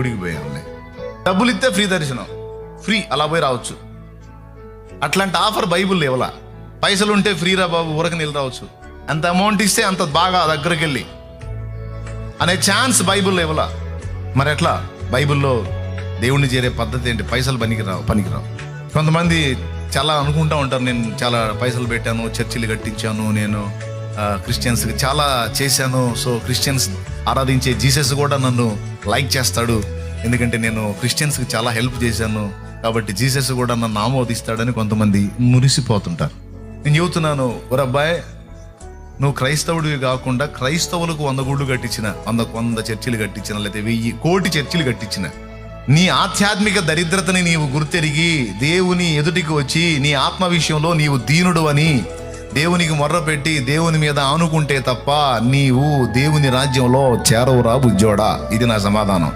గుడికి డబ్బులు ఇస్తే ఫ్రీ దర్శనం. ఫ్రీ అలా పోయి రావచ్చు. అట్లాంటి ఆఫర్ బైబుల్ ఇవ్వలా పైసలు ఉంటే ఫ్రీరా బాబు ఊరక నిల్ రావచ్చు. అంత అమౌంట్ ఇస్తే అంత బాగా దగ్గరికి వెళ్ళి అనే ఛాన్స్ బైబుల్లో ఇవ్వలా మరి ఎట్లా? బైబిల్లో దేవుణ్ణి చేరే పద్ధతి ఏంటి? పైసలు పనికిరావు పనికిరావు. కొంతమంది చాలా అనుకుంటా ఉంటారు నేను చాలా పైసలు పెట్టాను చర్చిలు కట్టించాను నేను క్రిస్టియన్స్కి చాలా చేశాను. సో క్రిస్టియన్స్ ఆరాధించే జీసస్ కూడా నన్ను లైక్ చేస్తాడు. ఎందుకంటే నేను క్రిస్టియన్స్కి చాలా హెల్ప్ చేశాను. కాబట్టి జీసస్ కూడా నన్ను ఆమోదిస్తాడని కొంతమంది మురిసిపోతుంటారు. నేను చెబుతున్నాను ఒరబ్బాయ్ నువ్వు క్రైస్తవుడివి కాకుండా క్రైస్తవులకు వంద గుళ్ళు కట్టించిన వంద వంద చర్చిలు కట్టించిన లేకపోతే వెయ్యి కోటి చర్చిలు కట్టించిన నీ ఆధ్యాత్మిక దరిద్రతని నీవు గుర్తెరిగి దేవుని ఎదుటికి వచ్చి నీ ఆత్మ విషయంలో నీవు దీనుడు అని దేవునికి మొర్రపెట్టి దేవుని మీద ఆనుకుంటే తప్ప నీవు దేవుని రాజ్యంలో చేరవురా బుజ్జోడా. ఇది నా సమాధానం.